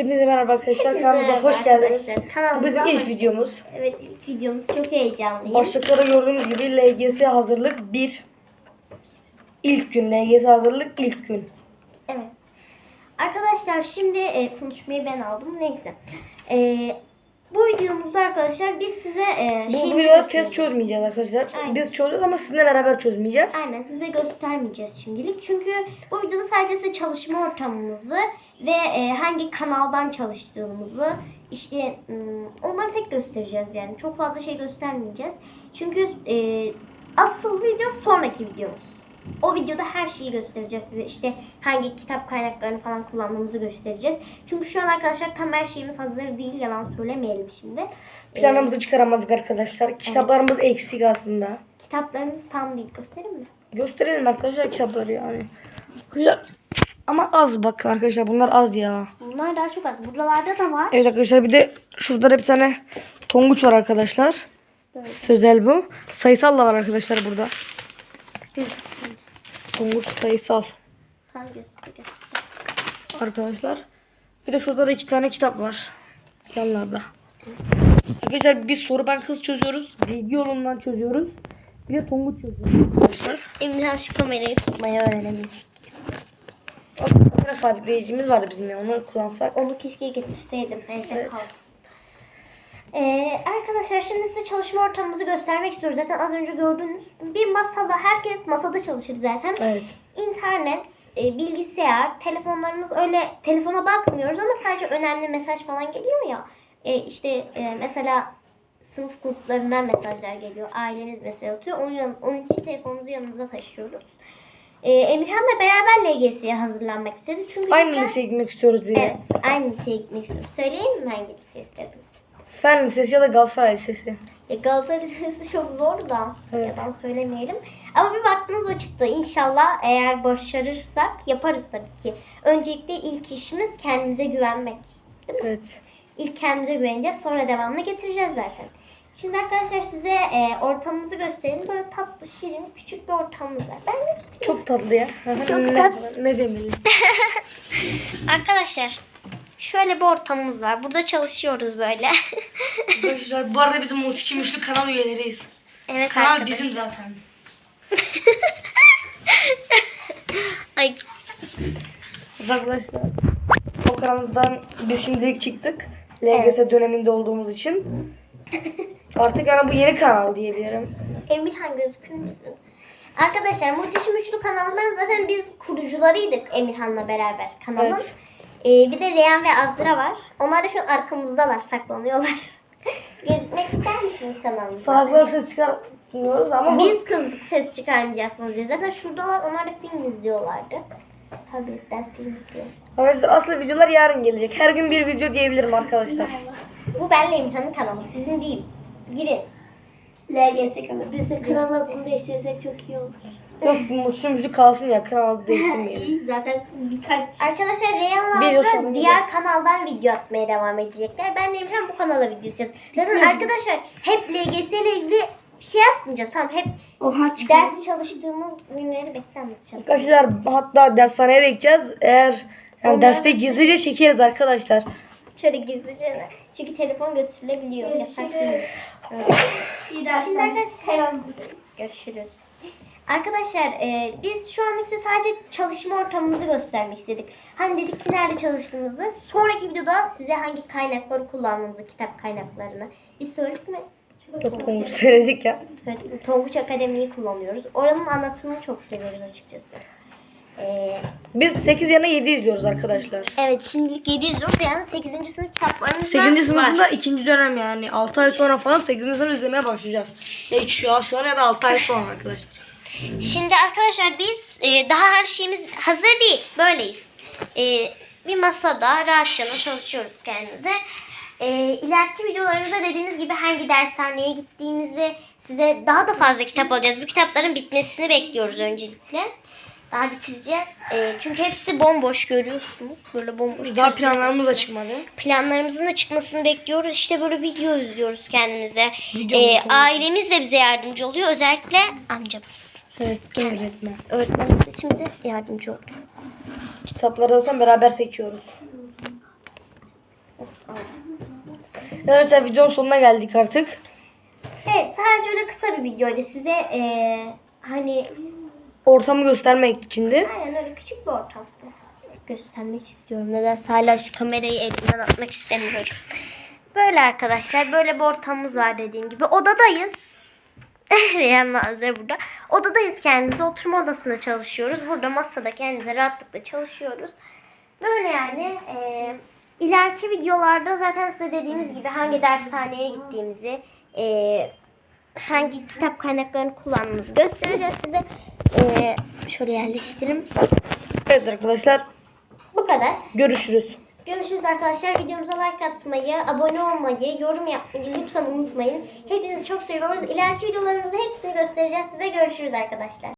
Hepinize merhaba arkadaşlar. Hepinize Kanalımıza hoş geldiniz. Bu bizim ilk videomuz. Evet ilk videomuz çok heyecanlıyım. Başlıklara gördüğünüz gibi LGS hazırlık 1. İlk gün LGS hazırlık ilk gün. Evet. Arkadaşlar şimdi e, konuşmayı ben aldım. Neyse. E, bu videomuzda arkadaşlar biz size e, Bu şeyimizi videoda test göstereceğiz. çözmeyeceğiz arkadaşlar. Aynen. Biz çözüyoruz ama sizinle beraber çözmeyeceğiz. Aynen size göstermeyeceğiz şimdilik. Çünkü bu videoda sadece size çalışma ortamımızı ve e, hangi kanaldan çalıştığımızı işte ım, onları tek göstereceğiz yani. Çok fazla şey göstermeyeceğiz. Çünkü e, asıl video sonraki videomuz. O videoda her şeyi göstereceğiz size. İşte hangi kitap kaynaklarını falan kullandığımızı göstereceğiz. Çünkü şu an arkadaşlar tam her şeyimiz hazır değil. Yalan söylemeyelim şimdi. Planımızı çıkaramadık arkadaşlar. Kitaplarımız eksik aslında. kitaplarımız tam değil. Göstereyim mi? Gösterelim arkadaşlar kitapları yani. Güzel. Ama az bakın arkadaşlar bunlar az ya. Bunlar daha çok az. Buralarda da var. Evet arkadaşlar bir de şurada bir tane tonguç var arkadaşlar. Sözel bu. Sayısal da var arkadaşlar burada. Tonguç sayısal Tam göster göster. arkadaşlar. Bir de şurada da iki tane kitap var. Yanlarda. Arkadaşlar bir soru bankası çözüyoruz. Bilgi yolundan çözüyoruz. Bir de tonguç çözüyoruz arkadaşlar. Emirhan şu kamerayı tutmayı öğrenemeyecek. O kamera sabitleyicimiz vardı bizim ya. Onu kullansak. Onu keşke getirseydim. Evde Evet. kaldı. Ee, arkadaşlar şimdi size çalışma ortamımızı göstermek istiyoruz. Zaten az önce gördüğünüz bir masada herkes masada çalışır zaten. Evet. İnternet, e, bilgisayar, telefonlarımız öyle telefona bakmıyoruz ama sadece önemli mesaj falan geliyor ya. E, işte e, mesela sınıf gruplarından mesajlar geliyor. Ailemiz mesaj atıyor. Onun, yan- onun için telefonumuzu yanımızda taşıyoruz. E, Emirhan'la beraber LGS'ye hazırlanmak istedi. Çünkü Aynı liseye gitmek istiyoruz bir de. Evet, aynı liseye gitmek istiyorum. Söyleyeyim mi hangi liseye istediniz? Fen Lisesi ya da Galatasaray Lisesi. Ya Galatasaray Lisesi çok zor da Evet. yalan söylemeyelim. Ama bir baktınız o çıktı. İnşallah eğer başarırsak yaparız tabii ki. Öncelikle ilk işimiz kendimize güvenmek. Değil mi? Evet. İlk kendimize güveneceğiz sonra devamını getireceğiz zaten. Şimdi arkadaşlar size e, ortamımızı gösterelim. Böyle tatlı, şirin, küçük bir ortamımız var. Ben göstereyim. Çok tatlı ya. Çok ne, tatlı. ne demeli? Arkadaşlar şöyle bir ortamımız var. Burada çalışıyoruz böyle. Arkadaşlar bu arada bizim Muhteşem Üçlü kanal üyeleriyiz. evet Kanal arkadaşlar. bizim zaten. Ay Arkadaşlar o kanaldan biz şimdilik çıktık. LGS döneminde olduğumuz için. Artık yani bu yeni kanal diyebilirim. Emirhan gözükür müsün? Arkadaşlar Muhteşem Üçlü kanalından zaten biz kurucularıydık Emirhan'la beraber kanalın. Evet. Ee, bir de Reyhan ve Azra var. Onlar da şu an arkamızdalar, saklanıyorlar. Gözükmek ister misiniz kanalımıza? Salaklar ses çıkarmıyoruz ama Biz kızdık ses çıkarmayacaksınız diye. Zaten şuradalar onlar da film izliyorlardı. Tabletten film izliyor. Arkadaşlar aslı videolar yarın gelecek. Her gün bir video diyebilirim arkadaşlar. Bu benle Emirhan'ın kanalı. Sizin değil. Girin. LGS kanalı. Biz de kanal adını değiştirirsek çok iyi olur. Yok Üçlü kalsın ya kanalı değiştirmeyelim. Zaten birkaç Arkadaşlar Bir yıl sonra diğer gideriz. kanaldan video atmaya devam edecekler. Ben de Emirhan bu kanala video atacağız. Zaten Bitmedi. arkadaşlar hep LGS ile ilgili bir şey yapmayacağız. Tamam hep Oha çıkar. ders çalıştığımız günleri bekle anlatacağım. Arkadaşlar hatta dershaneye de gideceğiz. Eğer yani derste gizlice çekeriz arkadaşlar. Şöyle gizlice. Çünkü telefon götürülebiliyor. Yasak değil. Evet. İyi dersler. Şimdi arkadaşlar- buradayız. Görüşürüz. Arkadaşlar e, biz şu anlık size sadece çalışma ortamımızı göstermek istedik. Hani dedik ki nerede çalıştığımızı. Sonraki videoda size hangi kaynakları kullandığımızı, kitap kaynaklarını. Biz söyledik mi? Çok olmuş söyledik ya. Söyledik. Tonguç Akademi'yi kullanıyoruz. Oranın anlatımını çok seviyoruz açıkçası. E, Biz 8 yerine 7 izliyoruz arkadaşlar. evet şimdilik 7 izliyoruz. Yani 8. sınıf kitaplarımızda 8. sınıfında var. ikinci dönem yani 6 ay sonra falan 8. sınıf izlemeye başlayacağız. Ya şu an, an ya da 6 ay sonra arkadaşlar. Şimdi arkadaşlar biz e, daha her şeyimiz hazır değil. Böyleyiz. E, bir masada rahatça çalışıyoruz kendimize. E, ileriki videolarımızda dediğimiz gibi hangi dershaneye gittiğimizi size daha da fazla kitap alacağız. Bu kitapların bitmesini bekliyoruz öncelikle. Daha bitireceğiz. E, çünkü hepsi bomboş görüyorsunuz. Böyle bomboş. Daha planlarımız da çıkmadı. Planlarımızın da çıkmasını bekliyoruz. İşte böyle video izliyoruz kendimize. Video E, ailemiz de bize yardımcı oluyor. Özellikle amcamız. Evet, öğretmen. Öğretmenimiz için bize yardımcı oldu. Kitapları zaten beraber seçiyoruz. Arkadaşlar videonun sonuna geldik artık. Evet sadece öyle kısa bir videoydu. Size eee, hani Ortamı göstermek içindi. aynen öyle küçük bir ortam göstermek istiyorum. Nedense hala şu kamerayı elimden atmak istemiyorum. Böyle arkadaşlar böyle bir ortamımız var dediğim gibi. Odadayız. Reyhan Nazır burada. Odadayız kendimiz. Oturma odasında çalışıyoruz. Burada masada kendimize rahatlıkla çalışıyoruz. Böyle yani. eee ileriki videolarda zaten size dediğimiz gibi hangi dershaneye gittiğimizi, eee, hangi kitap kaynaklarını kullandığımızı göstereceğiz size. Eee şöyle yerleştireyim. Evet arkadaşlar Bu kadar. görüşürüz. Görüşürüz arkadaşlar. Videomuza like atmayı, abone olmayı, yorum yapmayı lütfen unutmayın. Hepinizi çok seviyoruz. İleriki videolarımızda hepsini göstereceğiz size. Görüşürüz arkadaşlar.